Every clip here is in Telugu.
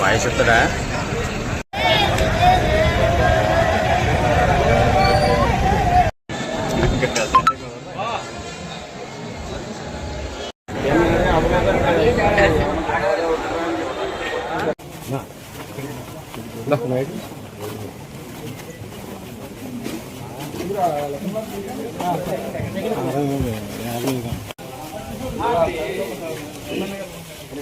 ವಯಸ್ಸುತ್ತದ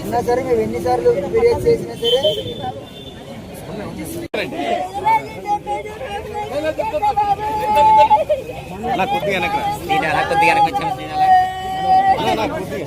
ఉన్నా సరే మేము ఎన్నిసార్లు ఫిర్యాదు చేసినా సరే అలా కొద్దిగా నేను అలా కొద్దిగా వెనక వచ్చాను నేను అలా కొద్దిగా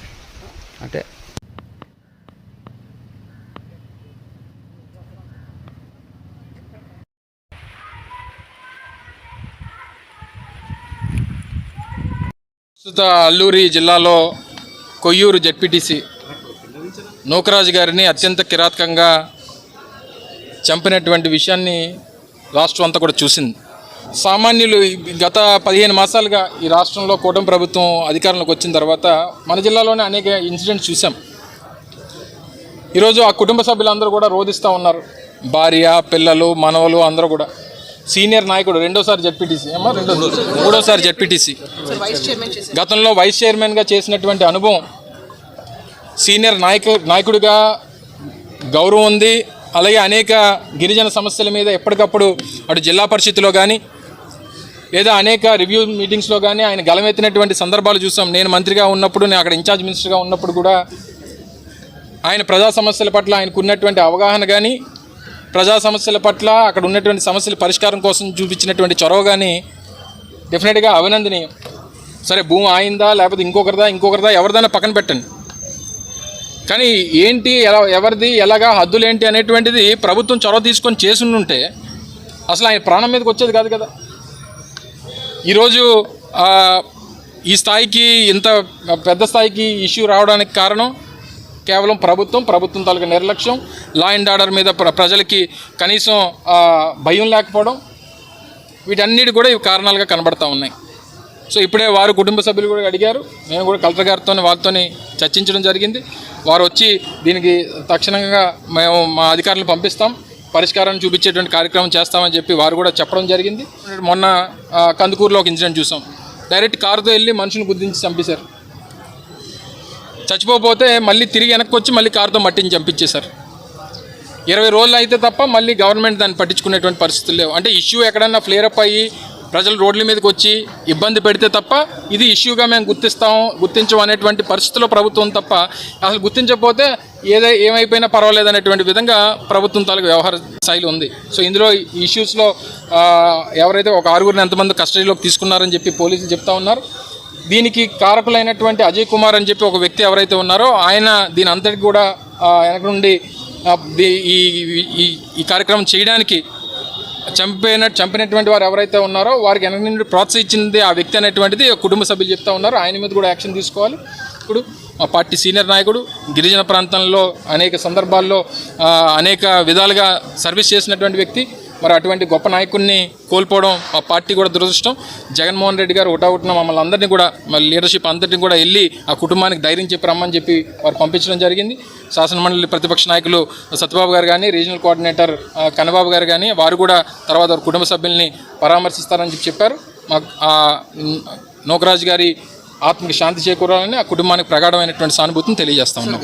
ప్రస్తుత అల్లూరి జిల్లాలో కొయ్యూరు జడ్పీటీసీ నూకరాజు గారిని అత్యంత కిరాతకంగా చంపినటువంటి విషయాన్ని రాష్ట్రం అంతా కూడా చూసింది. సామాన్యులు గత పదిహేను మాసాలుగా ఈ రాష్ట్రంలో కూటమి ప్రభుత్వం అధికారంలోకి వచ్చిన తర్వాత మన జిల్లాలోనే అనేక ఇన్సిడెంట్స్ చూసాం. ఈరోజు ఆ కుటుంబ సభ్యులందరూ కూడా రోధిస్తూ ఉన్నారు. భార్య పిల్లలు మనవలు అందరూ కూడా. సీనియర్ నాయకుడు రెండోసారి జడ్పీటీసీ. ఏమో రెండో మూడోసారి జడ్పీటీసీ. గతంలో వైస్ చైర్మన్గా చేసినటువంటి అనుభవం సీనియర్ నాయకు నాయకుడిగా గౌరవం ఉంది అలాగే అనేక గిరిజన సమస్యల మీద ఎప్పటికప్పుడు అటు జిల్లా పరిషత్తులో కానీ లేదా అనేక రివ్యూ మీటింగ్స్లో కానీ ఆయన గలమెత్తినటువంటి సందర్భాలు చూసాం. నేను మంత్రిగా ఉన్నప్పుడు నేను అక్కడ ఇన్ఛార్జ్ మినిస్టర్గా ఉన్నప్పుడు కూడా ఆయన ప్రజా సమస్యల పట్ల ఆయనకు ఉన్నటువంటి అవగాహన కానీ ప్రజా సమస్యల పట్ల అక్కడ ఉన్నటువంటి సమస్యల పరిష్కారం కోసం చూపించినటువంటి చొరవ కానీ డెఫినెట్గా అభినందనీయం సరే భూమి ఆయిందా లేకపోతే ఇంకొకరిదా ఇంకొకరిదా ఎవరిదైనా పక్కన పెట్టండి. కానీ ఏంటి ఎలా ఎవరిది ఎలాగా హద్దులు ఏంటి అనేటువంటిది ప్రభుత్వం చొరవ తీసుకొని చేసుంటే అసలు ఆయన ప్రాణం మీదకి వచ్చేది కాదు కదా. ఈరోజు ఈ స్థాయికి ఇంత పెద్ద స్థాయికి ఇష్యూ రావడానికి కారణం కేవలం ప్రభుత్వం ప్రభుత్వం తాలూకు నిర్లక్ష్యం లా అండ్ ఆర్డర్ మీద ప్ర- ప్రజలకి కనీసం భయం లేకపోవడం వీటన్నిటి కూడా ఇవి కారణాలుగా కనబడతా ఉన్నాయి. సో ఇప్పుడే వారు కుటుంబ సభ్యులు కూడా అడిగారు. మేము కూడా కలెక్టర్ గారితో వాళ్ళతో చర్చించడం జరిగింది. వారు వచ్చి దీనికి తక్షణంగా మేము మా అధికారులు పంపిస్తాం. పరిష్కారాన్ని చూపించేటువంటి కార్యక్రమం చేస్తామని చెప్పి వారు కూడా చెప్పడం జరిగింది. మొన్న కందుకూరులో ఒక ఇన్సిడెంట్ చూసాం. డైరెక్ట్ కారుతో వెళ్ళి మనుషుని గుర్తించి చంపేశారు. చచ్చిపోతే మళ్ళీ తిరిగి వెనక్కి వచ్చి మళ్ళీ కారుతో మట్టిని చంపించేశారు ఇరవై రోజులు అయితే తప్ప మళ్ళీ గవర్నమెంట్ దాన్ని పట్టించుకునేటువంటి పరిస్థితులు లేవు. అంటే ఇష్యూ ఎక్కడన్నా ఫ్లేరప్ అప్ అయ్యి ప్రజలు రోడ్ల మీదకి వచ్చి ఇబ్బంది పెడితే తప్ప ఇది ఇష్యూగా మేము గుర్తిస్తాం గుర్తించం అనేటువంటి పరిస్థితిలో ప్రభుత్వం తప్ప అసలు గుర్తించకపోతే ఏదో ఏమైపోయినా పర్వాలేదు అనేటువంటి విధంగా ప్రభుత్వం తాలూకు వ్యవహార శైలి ఉంది. సో ఇందులో ఇష్యూస్లో ఎవరైతే ఒక ఆరుగురిని ఎంతమంది కస్టడీలోకి తీసుకున్నారని చెప్పి పోలీసులు చెప్తా ఉన్నారు. దీనికి కారకులైనటువంటి అజయ్ కుమార్ అని చెప్పి ఒక వ్యక్తి ఎవరైతే ఉన్నారో ఆయన దీని అంతటి కూడా వెనక నుండి ఈ ఈ- కార్యక్రమం చేయడానికి చంపిన చంపినటువంటి వారు ఎవరైతే ఉన్నారో వారికి వెనక నుండి ప్రోత్సహించింది ఆ వ్యక్తి అనేటువంటిది కుటుంబ సభ్యులు చెప్తా ఉన్నారు. ఆయన మీద కూడా యాక్షన్ తీసుకోవాలి. ఇప్పుడు మా పార్టీ సీనియర్ నాయకుడు గిరిజన ప్రాంతంలో అనేక సందర్భాల్లో అనేక విధాలుగా సర్వీస్ చేసినటువంటి వ్యక్తి మరి అటువంటి గొప్ప నాయకుడిని కోల్పోవడం మా పార్టీ కూడా దురదృష్టం. జగన్మోహన్ రెడ్డి గారు ఒకటా మమ్మల్ని అందరినీ కూడా మరి లీడర్షిప్ అందరినీ కూడా వెళ్ళి ఆ కుటుంబానికి ధైర్యం చెప్పి రమ్మని చెప్పి వారు పంపించడం జరిగింది. శాసనమండలి ప్రతిపక్ష నాయకులు సత్యబాబు గారు కానీ రీజనల్ కోఆర్డినేటర్ కన్నబాబు గారు కానీ వారు కూడా తర్వాత వారి కుటుంబ సభ్యుల్ని పరామర్శిస్తారని చెప్పి చెప్పారు. మాకు ఆ, నోకరాజు గారి ఆత్మకి శాంతి చేకూరాలని ఆ కుటుంబానికి ప్రగాఢమైనటువంటి సానుభూతిని తెలియజేస్తా ఉన్నాం.